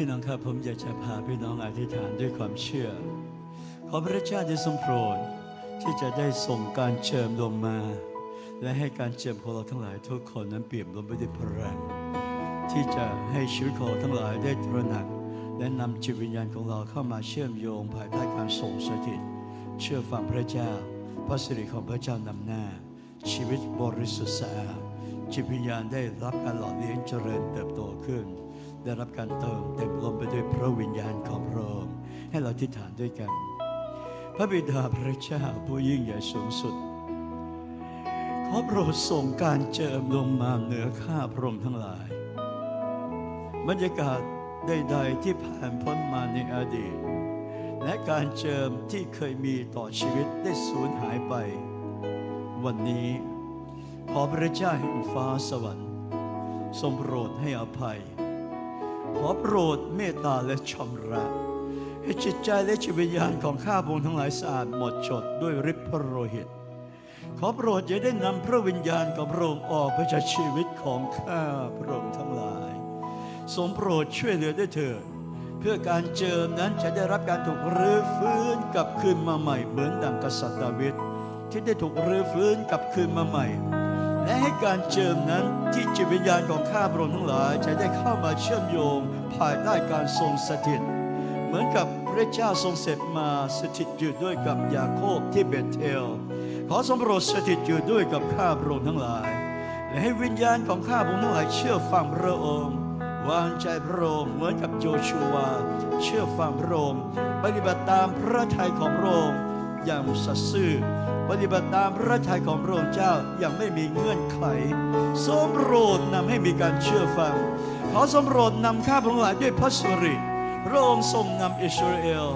พี่น้องครับผมอยากจะพาพี่น้องอธิษฐานด้วยความเชื่อ ขอพระเจ้าได้ทรงโปรดที่จะได้ส่งการเจิมลงมา และให้การเจิมของเราทั้งหลายทุกคนนั้นเปี่ยมล้นไปด้วยพลังที่จะให้ชีวิตของเราทั้งหลายได้ตระหนัก และนำจิตวิญญาณของเราเข้ามาเชื่อมโยงภายใต้การทรงสถิต เชื่อฟังพระเจ้า พระสิริของพระเจ้านำหน้า ชีวิตบริสุทธิ์สะอาดจิตวิญญาณได้รับการหล่อเลี้ยงเจริญเติบโตขึ้น ได้รับการเติมเต็มล้นไปด้วยพระวิญญาณของพระองค์ให้เราทิฏฐานด้วยกัน พระบิดาพระเจ้าผู้ยิ่งใหญ่สูงสุด ขอโปรดส่งการเจิมลงมาเหนือข้าพระองค์ทั้งหลาย บรรยากาศใดๆที่ผ่านพ้นมาในอดีต และการเจิมที่เคยมีต่อชีวิตได้สูญหายไป วันนี้ขอพระเจ้าแห่งฟ้าสวรรค์ทรงโปรดให้อภัย ขอโปรดเมตตาและชำระให้จิตใจและจิตวิญญาณของข้าพงทั้งหลายสะอาดหมดจดด้วยฤทธิ์พระโลหิต ขอโปรดอย่าได้นำพระวิญญาณของพระองค์ออกไปจากชีวิตของข้าพระองค์ทั้งหลายทรงโปรดช่วยเหลือด้วยเถิดเพื่อการเจิมนั้นจะได้รับการถูกรื้อฟื้นกลับคืนมาใหม่เหมือนดังกษัตริย์ดาวิดที่ได้ถูกรื้อฟื้นกลับคืนมาใหม่ และให้การเจิมนั้นที่จิตวิญญาณของข้าพระองค์ทั้งหลายจะได้เข้ามาเชื่อมโยงภายใต้การทรงสถิต เหมือนกับพระเจ้าทรงเสร็จมาสถิตอยู่ด้วยกับยาโคบที่เบธเทลขอทรงโปรดสถิตอยู่ด้วยกับข้าพระองค์ทั้งหลาย และให้วิญญาณของข้าพระองค์ทั้งหลายเชื่อฟังพระองค์วางใจพระองค์เหมือนกับโจชัวเชื่อฟังพระองค์ปฏิบัติตามพระทัยของพระองค์ อย่างสัตย์ซื่อ ปฏิบัติตามพระทัยของพระองค์เจ้าอย่างไม่มีเงื่อนไขทรงโปรดนำให้มีการเชื่อฟัง ขอทรงโปรดนำข้าพระองค์หลายด้วยพระสุริพระองค์ทรงนำอิสราเอล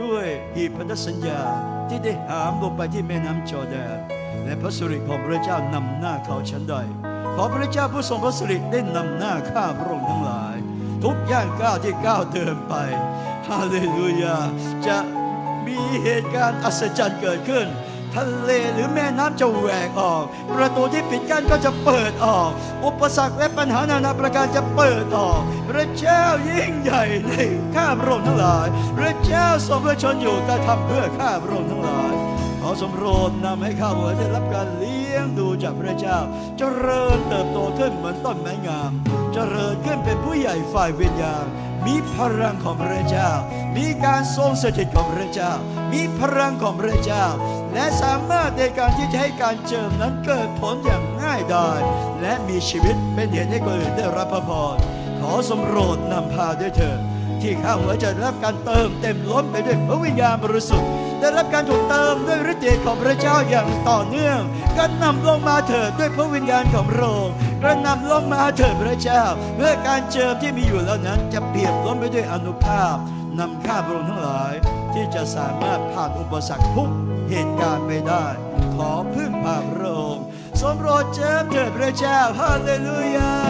ด้วยหีบพันธสัญญาที่ได้หามลงไปที่แม่น้ำจอแดนและพระสุริของพระเจ้านำหน้าเขาชั้นใด ขอพระเจ้าผู้ทรงพระสุริได้นำหน้าข้าพระองค์ทั้งหลาย ทุกย่างก้าวที่ก้าวเดินไปฮาเลลูยาจะ มีเหตุการณ์อัศจรรย์เกิดขึ้น ทะเลหรือแม่น้ำจะแหวกออก ประตูที่ปิดกั้นก็จะเปิดออก อุปสรรคและปัญหานานาประการจะเปิดออก พระเจ้ายิ่งใหญ่ในข้าพระองค์ทั้งหลาย พระเจ้าทรงพระชนอยู่กระทำเพื่อข้าพระองค์ทั้งหลาย สมโรดนำให้ข้าพระองค์ได้รับการเลี้ยงดูจากพระเจ้า เจริญเติบโตขึ้นเหมือนต้นไม้งาม เจริญขึ้นเป็นผู้ใหญ่ฝ่ายวิญญาณมีพลังของพระเจ้า มีการทรงสถิตของพระเจ้า มีพลังของพระเจ้า และสามารถในการที่จะให้การเจิมนั้นเกิดผลอย่างง่ายดาย และมีชีวิตเป็นเหตุให้คนอื่นได้รับพระพร ขอสมโรดนำพาด้วยเถิดที่ข้าหัวจะได้รับการเติมเต็มล้นไปด้วยพระวิญญาณบริสุทธิ์ ได้รับการถูกเติมด้วยฤทธิ์เดชของพระเจ้าอย่างต่อเนื่องก็นำลงมาเถิดด้วยพระวิญญาณของพระองค์กระนำลงมาเถิดพระเจ้าเพื่อการเจิมที่มีอยู่แล้วนั้นจะเปียนล้นไปด้วยอนุภาพนำข้าพระองค์ทั้งหลาย ที่จะสามารถผ่านอุปสรรคทุกเหตุการณ์ไปได้ ขอพึ่งพาพระองค์ทรงโปรดเจิมเถิดพระเจ้าฮาเลลูยา